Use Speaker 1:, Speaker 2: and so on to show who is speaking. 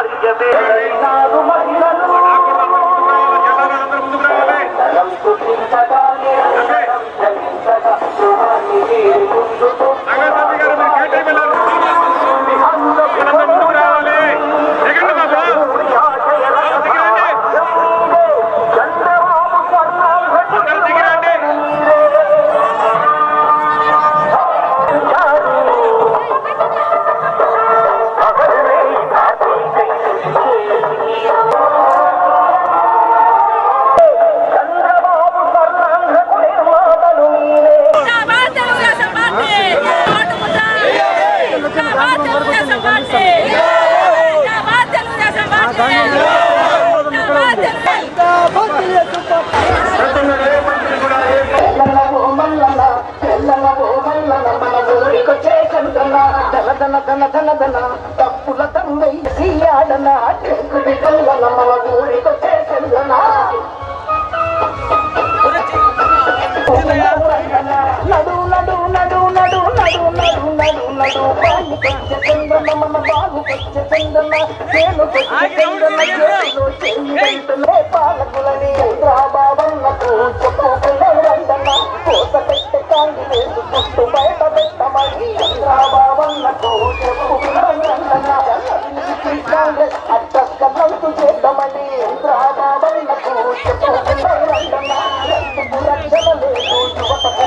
Speaker 1: الجميع ధన ధన ధన ధన తప్పుల తంగై సీయాడన చెక్కుడి కల్లన మన ఊరికొచ్చే చందన నడు నడు నడు నడు నడు నడు నడు నడు బాలు కొచ్చే చందన మన బాలు కొచ్చే చందన చేను కొచ్చే గుట్టు బయట పెట్టమని చంద్రబాబన్నకు చెప్పుకున్నాను అట్టస్క నవ్వు చేద్దామని చంద్రబాబన్నకు చెప్పుకున్నాను రక్షణ లేదు యువతకు